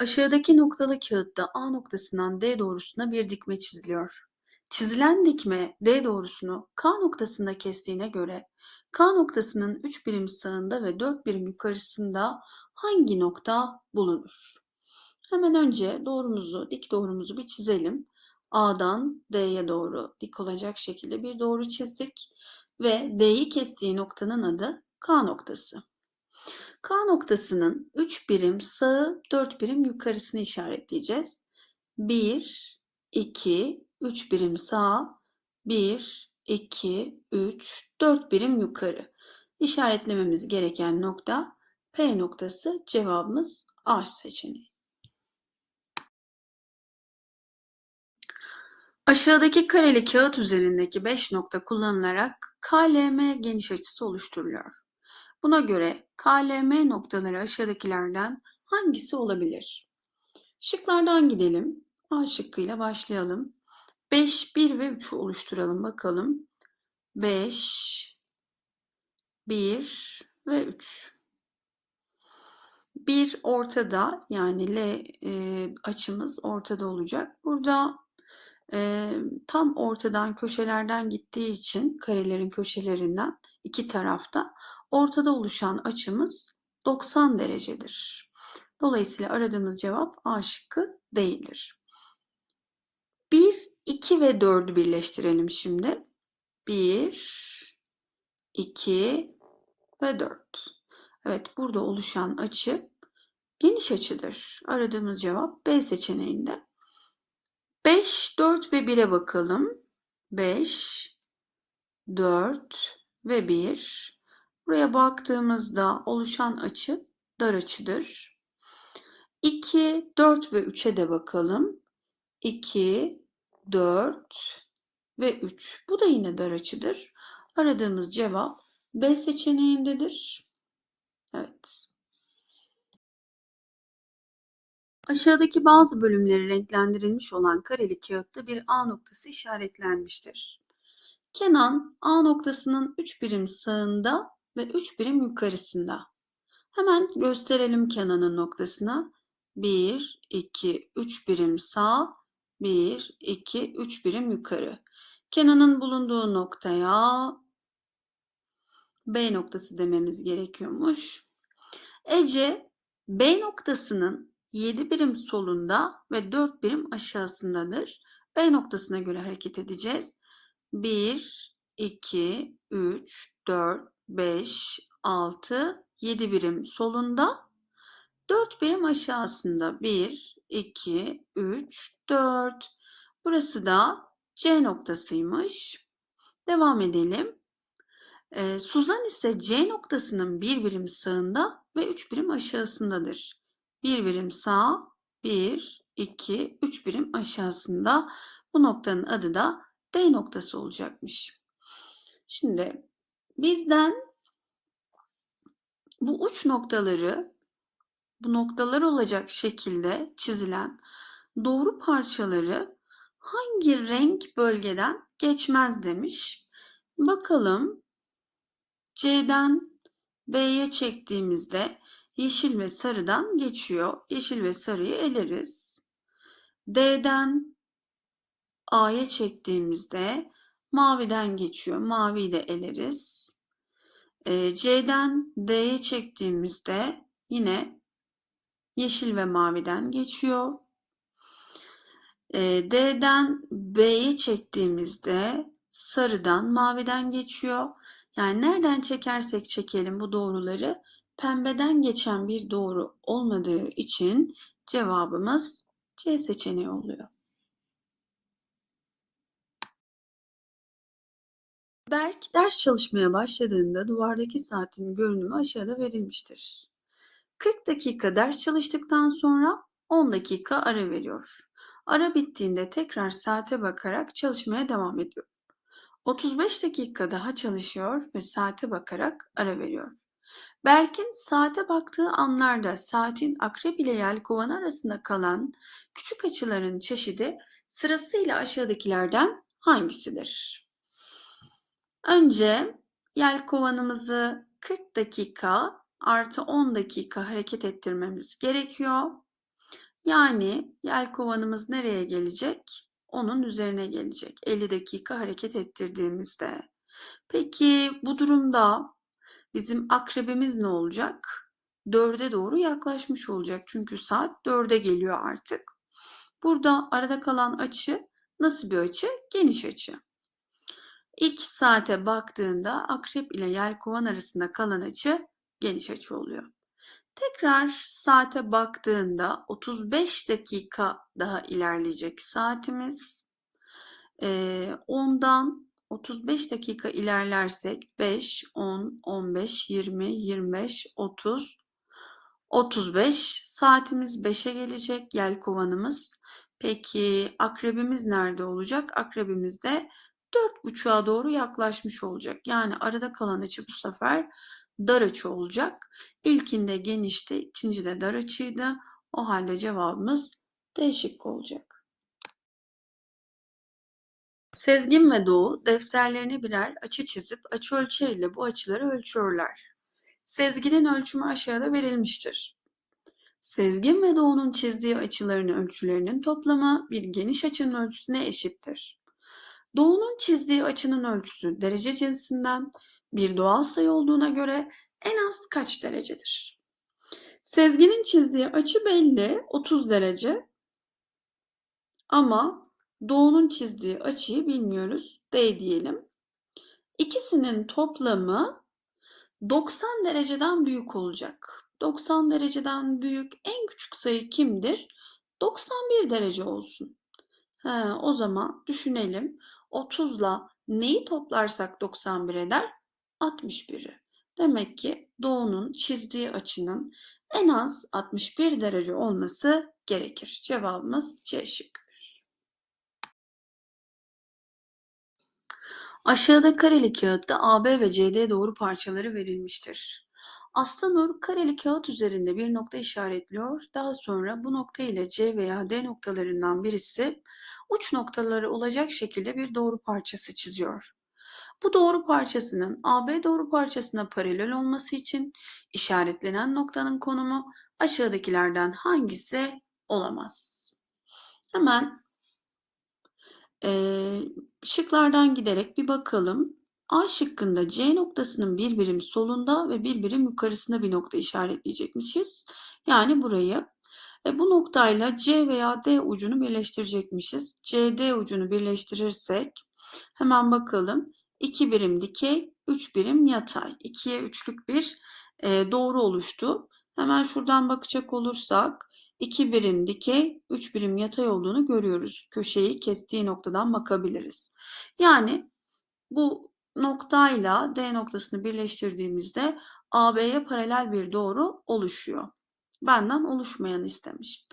Aşağıdaki noktalı kağıtta A noktasından D doğrusuna bir dikme çiziliyor. Çizilen dikme D doğrusunu K noktasında kestiğine göre K noktasının 3 birim sağında ve 4 birim yukarısında hangi nokta bulunur? Hemen önce doğrumuzu, dik doğrumuzu bir çizelim. A'dan D'ye doğru dik olacak şekilde bir doğru çizdik ve D'yi kestiği noktanın adı K noktası. K noktasının 3 birim sağı, 4 birim yukarısını işaretleyeceğiz. 1, 2, 3 birim sağ, 1, 2, 3, 4 birim yukarı. İşaretlememiz gereken nokta P noktası cevabımız A seçeneği. Aşağıdaki kareli kağıt üzerindeki 5 nokta kullanılarak KLM geniş açısı oluşturuluyor. Buna göre KLM noktaları aşağıdakilerden hangisi olabilir? Şıklardan gidelim. A şıkkıyla başlayalım. 5, 1 ve 3'ü oluşturalım bakalım. 5, 1 ve 3. 1 ortada yani L e, açımız ortada olacak. Burada e, tam ortadan köşelerden gittiği için karelerin köşelerinden iki tarafta ortada oluşan açımız 90 derecedir. Dolayısıyla aradığımız cevap A şıkkı değildir. 1, 2 ve 4'ü birleştirelim şimdi. 1, 2 ve 4. Evet burada oluşan açı geniş açıdır. Aradığımız cevap B seçeneğinde. 5, 4 ve 1'e bakalım. 5, 4 ve 1. Buraya baktığımızda oluşan açı dar açıdır. 2, 4 ve 3'e de bakalım. 2, 4 ve 3. Bu da yine dar açıdır. Aradığımız cevap B seçeneğindedir. Evet. Aşağıdaki bazı bölümleri renklendirilmiş olan kareli kağıtta bir A noktası işaretlenmiştir. Kenan A noktasının 3 birim sağında ve 3 birim yukarısında. Hemen gösterelim Kenan'ın noktasına. 1, 2, 3 birim sağ, 1, 2, 3 birim yukarı. Kenan'ın bulunduğu noktaya B noktası dememiz gerekiyormuş. Ece B noktasının 7 birim solunda ve 4 birim aşağısındadır. B noktasına göre hareket edeceğiz. 1, 2, 3, 4, 5, 6, 7 birim solunda, 4 birim aşağısında 1, 2, 3, 4. Burası da C noktasıymış. Devam edelim. Ee, Suzan ise C noktasının bir birim sağında ve 3 birim aşağısındadır. Bir birim sağ, 1, 2, 3 birim aşağısında. Bu noktanın adı da D noktası olacakmış. Şimdi bizden bu uç noktaları bu noktalar olacak şekilde çizilen doğru parçaları hangi renk bölgeden geçmez demiş. Bakalım C'den B'ye çektiğimizde yeşil ve sarıdan geçiyor. Yeşil ve sarıyı eleriz. D'den A'ya çektiğimizde maviden geçiyor. Maviyi de eleriz. E, C'den D'ye çektiğimizde yine yeşil ve maviden geçiyor. E, D'den B'ye çektiğimizde sarıdan maviden geçiyor. Yani nereden çekersek çekelim bu doğruları pembeden geçen bir doğru olmadığı için cevabımız C seçeneği oluyor. Berk ders çalışmaya başladığında duvardaki saatin görünümü aşağıda verilmiştir. 40 dakika ders çalıştıktan sonra 10 dakika ara veriyor. Ara bittiğinde tekrar saate bakarak çalışmaya devam ediyor. 35 dakika daha çalışıyor ve saate bakarak ara veriyor. Berk'in saate baktığı anlarda saatin akrep ile yelkovan arasında kalan küçük açıların çeşidi sırasıyla aşağıdakilerden hangisidir? Önce yelkovanımızı 40 dakika artı 10 dakika hareket ettirmemiz gerekiyor. Yani yelkovanımız nereye gelecek? Onun üzerine gelecek. 50 dakika hareket ettirdiğimizde. Peki bu durumda bizim akrebimiz ne olacak? 4'e doğru yaklaşmış olacak. Çünkü saat 4'e geliyor artık. Burada arada kalan açı nasıl bir açı? Geniş açı. İlk saate baktığında akrep ile yelkovan arasında kalan açı geniş açı oluyor. Tekrar saate baktığında 35 dakika daha ilerleyecek saatimiz. Ee, ondan 35 dakika ilerlersek 5, 10, 15, 20, 25, 30, 35 saatimiz 5'e gelecek yelkovanımız. Peki akrebimiz nerede olacak? Akrebimiz de 4.30'a doğru yaklaşmış olacak. Yani arada kalan açı bu sefer dar açı olacak. İlkinde genişti, ikincide dar açıydı. O halde cevabımız D şıkkı olacak. Sezgin ve Doğu defterlerine birer açı çizip açı ölçeriyle bu açıları ölçüyorlar. Sezginin ölçümü aşağıda verilmiştir. Sezgin ve Doğu'nun çizdiği açıların ölçülerinin toplamı bir geniş açının ölçüsüne eşittir. Doğu'nun çizdiği açının ölçüsü derece cinsinden bir doğal sayı olduğuna göre en az kaç derecedir? Sezgin'in çizdiği açı belli 30 derece ama Doğu'nun çizdiği açıyı bilmiyoruz. D diyelim. İkisinin toplamı 90 dereceden büyük olacak. 90 dereceden büyük en küçük sayı kimdir? 91 derece olsun. He, o zaman düşünelim. 30 ile neyi toplarsak 91 eder? 61'i. Demek ki doğunun çizdiği açının en az 61 derece olması gerekir. Cevabımız C şıkkıdır. Aşağıda kareli kağıtta AB ve CD doğru parçaları verilmiştir. Aslanur kareli kağıt üzerinde bir nokta işaretliyor. Daha sonra bu nokta ile C veya D noktalarından birisi uç noktaları olacak şekilde bir doğru parçası çiziyor. Bu doğru parçasının AB doğru parçasına paralel olması için işaretlenen noktanın konumu aşağıdakilerden hangisi olamaz? Hemen e, şıklardan giderek bir bakalım. A şıkkında C noktasının bir birim solunda ve bir birim yukarısında bir nokta işaretleyecekmişiz. Yani burayı. E, bu noktayla C veya D ucunu birleştirecekmişiz. CD ucunu birleştirirsek hemen bakalım. 2 birim dikey, 3 birim yatay. 2'ye 3'lük bir e, doğru oluştu. Hemen şuradan bakacak olursak 2 birim dikey, 3 birim yatay olduğunu görüyoruz. Köşeyi kestiği noktadan bakabiliriz. Yani bu noktayla D noktasını birleştirdiğimizde AB'ye paralel bir doğru oluşuyor. Benden oluşmayanı istemiş.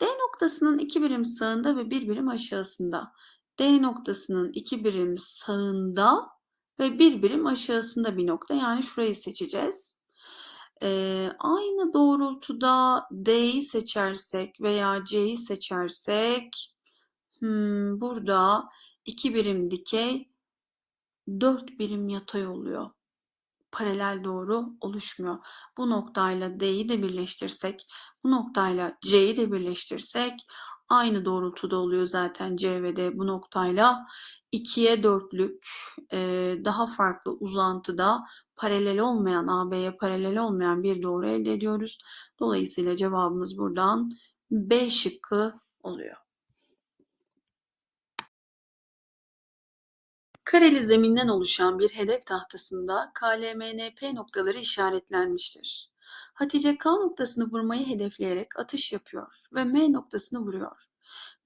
D noktasının iki birim sağında ve bir birim aşağısında. D noktasının iki birim sağında ve bir birim aşağısında bir nokta. Yani şurayı seçeceğiz. Ee, aynı doğrultuda D'yi seçersek veya C'yi seçersek hmm, burada iki birim dikey, dört birim yatay oluyor. Paralel doğru oluşmuyor. Bu noktayla D'yi de birleştirsek, bu noktayla C'yi de birleştirsek aynı doğrultuda oluyor zaten C ve D bu noktayla. 2'ye dörtlük e, daha farklı uzantıda paralel olmayan AB'ye paralel olmayan bir doğru elde ediyoruz. Dolayısıyla cevabımız buradan B şıkkı oluyor. Kareli zeminden oluşan bir hedef tahtasında KLMNP noktaları işaretlenmiştir. Hatice K noktasını vurmayı hedefleyerek atış yapıyor ve M noktasını vuruyor.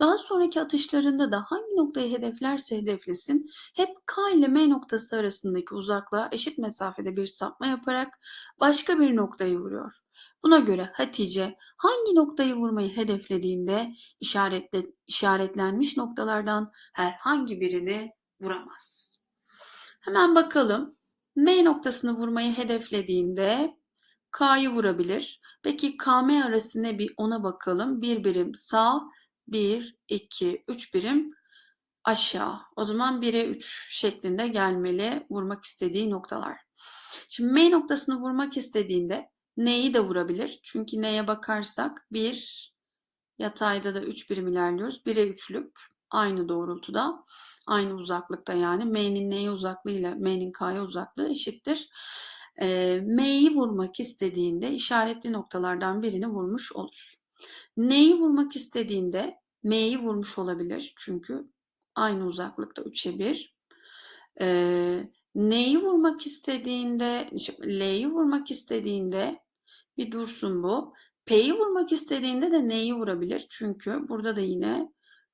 Daha sonraki atışlarında da hangi noktayı hedeflerse hedeflesin hep K ile M noktası arasındaki uzaklığa eşit mesafede bir sapma yaparak başka bir noktayı vuruyor. Buna göre Hatice hangi noktayı vurmayı hedeflediğinde işaretle, işaretlenmiş noktalardan herhangi birini vuramaz. Hemen bakalım. M noktasını vurmayı hedeflediğinde K'yı vurabilir. Peki KM arası ne bir ona bakalım. Bir birim sağ, 1, 2, 3 birim aşağı. O zaman 1'e 3 şeklinde gelmeli vurmak istediği noktalar. Şimdi M noktasını vurmak istediğinde N'yi de vurabilir. Çünkü N'ye bakarsak 1, Yatayda da 3 birim ilerliyoruz. 1'e 3'lük aynı doğrultuda, aynı uzaklıkta yani M'nin N'ye uzaklığı ile M'nin K'ya uzaklığı eşittir. Ee, M'yi vurmak istediğinde işaretli noktalardan birini vurmuş olur. N'yi vurmak istediğinde M'yi vurmuş olabilir. Çünkü aynı uzaklıkta 3'e 1. Ee, N'yi vurmak istediğinde, L'yi vurmak istediğinde bir dursun bu. P'yi vurmak istediğinde de N'yi vurabilir. Çünkü burada da yine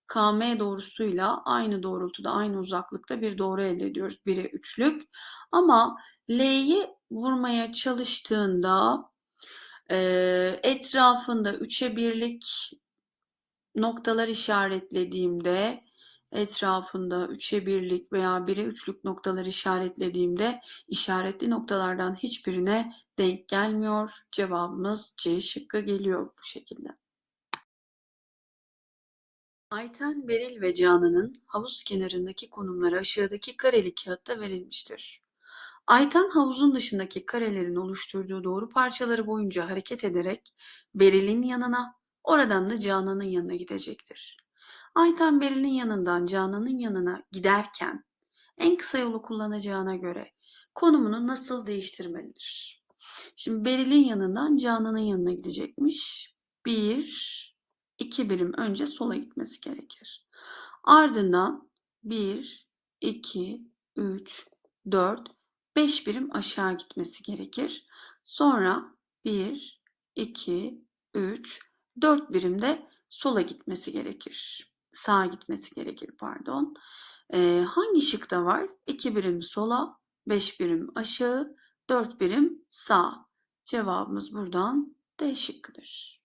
KM doğrusuyla aynı doğrultuda, aynı uzaklıkta bir doğru elde ediyoruz. 1'e 3'lük. Ama L'yi vurmaya çalıştığında e, etrafında 3'e 1'lik noktalar işaretlediğimde etrafında 3'e 1'lik veya 1'e 3'lük noktalar işaretlediğimde işaretli noktalardan hiçbirine denk gelmiyor. Cevabımız C şıkkı geliyor bu şekilde. Ayten, Beril ve Canan'ın havuz kenarındaki konumları aşağıdaki kareli kağıtta verilmiştir. Ayten havuzun dışındaki karelerin oluşturduğu doğru parçaları boyunca hareket ederek Beril'in yanına, oradan da Canan'ın yanına gidecektir. Ayten Beril'in yanından Canan'ın yanına giderken en kısa yolu kullanacağına göre konumunu nasıl değiştirmelidir? Şimdi Beril'in yanından Canan'ın yanına gidecekmiş. Bir, iki birim önce sola gitmesi gerekir. Ardından 1, 2, 3, 4, 5 birim aşağı gitmesi gerekir. Sonra 1, 2, 3, 4 birim de sola gitmesi gerekir. Sağa gitmesi gerekir pardon. Ee, hangi şıkta var? 2 birim sola, 5 birim aşağı, 4 birim sağ. Cevabımız buradan D şıkkıdır.